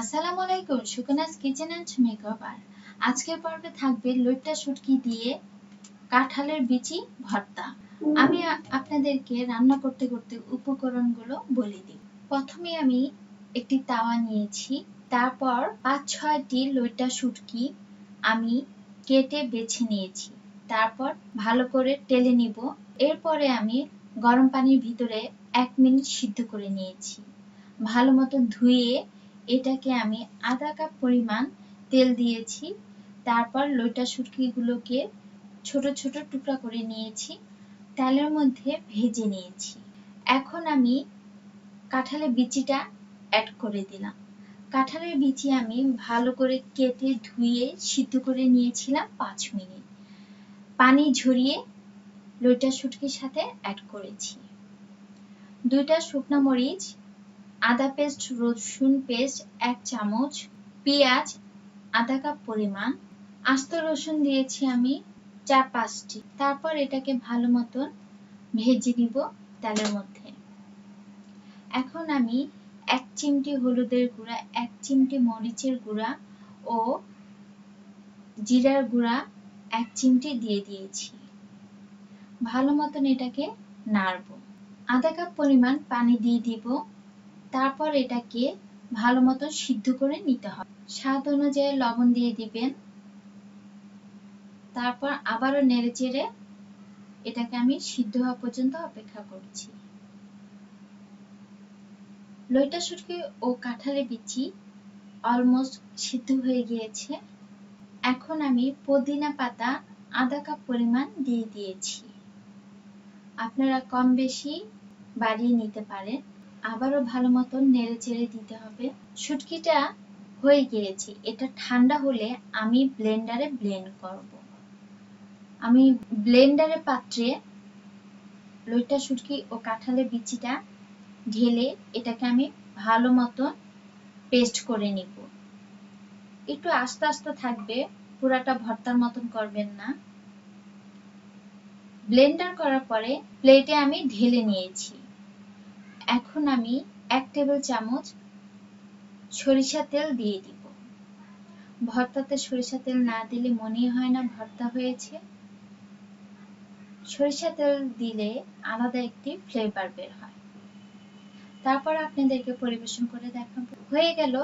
আসসালামু আলাইকুম সুকনাস kitchen and makeover আজকের পর্বে থাকবে লইট্টা শুটকি দিয়ে কাঁঠালের বিচি ভর্তা। আমি আপনাদেরকে রান্না করতে করতে উপকরণগুলো বলে দিই। প্রথমে আমি একটি তাওয়া নিয়েছি, তারপর পাঁচ ছয়টি লইট্টা শুটকি আমি কেটে বেছে নিয়েছি। তারপর ভালো করে টেলে নিব। এরপরে আমি গরম পানির ভিতরে এক মিনিট সিদ্ধ করে নিয়েছি। ভালো মতো ধুয়ে এটাকে আমি আধা কাপ পরিমাণ তেল দিয়েছি। তারপর লইটা শুটকিগুলোকে ছোট ছোট টুকরা করে নিয়েছি। তেলের মধ্যে ভেজে নিয়েছি। এখন আমি কাঁঠালের বিচিটা অ্যাড করে দিলাম। কাঁঠালের বিচি আমি ভালো করে কেটে ধুয়ে সিদ্ধ করে নিয়েছিলাম পাঁচ মিনিট। পানি ঝরিয়ে লইটা শুটকির সাথে অ্যাড করেছি। দুইটা শুকনো মরিচ আদা পেস্ট, রসুন পেস্ট, এক চামচ, পেঁয়াজ, আধা কাপ পরিমাণ। আস্ত রসুন দিয়েছি আমি চার পাঁচটি। তারপর এটাকে ভালো মতন ভেজে নিব তেলের মধ্যে। এখন আমি এক চিমটি হলুদের গুঁড়া, এক চিমটি মরিচের গুঁড়া ও জিরার গুঁড়া এক চিমটি দিয়ে দিয়েছি। ভালো মতন এটাকে নাড়ব। আধা কাপ পরিমাণ পানি দিয়ে দিব। তারপর এটাকে ভালো মতো সিদ্ধ করে নিতে হবে। স্বাদ অনুযায়ী লবণ দিয়ে দিবেন। তারপর আবারও নেড়ে চেড়ে এটাকে আমি সিদ্ধ হওয়া পর্যন্ত অপেক্ষা করছি। লইটা শুটকি ও কাঁঠালের বিচি অলমোস্ট সিদ্ধ হয়ে গিয়েছে। এখন আমি পুদিনা পাতা আধা কাপ পরিমাণ দিয়ে দিয়েছি। আপনারা কম বেশি বাড়িয়ে নিতে পারেন। আবারও ভালো মতন নেড়ে চেড়ে দিতে হবে। শুটকিটা হয়ে গিয়েছে। এটা ঠান্ডা হলে আমি ব্লেন্ডারে ব্লেন্ড করব। আমি ব্লেন্ডারের পাত্রে লইটা শুটকি ও কাঁঠালের বিচিটা ঢেলে এটাকে আমি ভালো মতন পেস্ট করে নিব। একটু আস্তে আস্তে থাকবে। পুরাটা ভর্তার মতন করবেন না। ব্লেন্ডার করার পরে প্লেটে আমি ঢেলে নিয়েছি। এখন আমি এক টেবিল চামচ সরিষা তেল দিয়ে দিব। ভর্তাতে সরিষা তেল না দিলে মনেই হয় না ভর্তা হয়েছে। সরিষা তেল দিলে আলাদা একটি ফ্লেভার বের হয়। তারপর আপনাদেরকে পরিবেশন করে দেখাবো। হয়ে গেল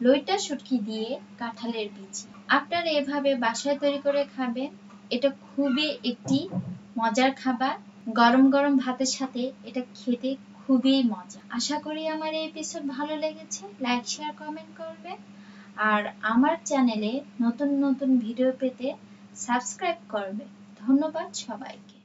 লইটা শুটকি দিয়ে কাঁঠালের বিচি। আপনারা এভাবে বাসায় তৈরি করে খাবেন। এটা খুবই একটি মজার খাবার। গরম গরম ভাতের সাথে এটা খেতে খুবই মজা। আশা করি আমার এই এপিসোড ভালো লেগেছে। লাইক শেয়ার কমেন্ট করবে। আর আমার চ্যানেলে নতুন নতুন ভিডিও পেতে সাবস্ক্রাইব করবে। ধন্যবাদ সবাইকে।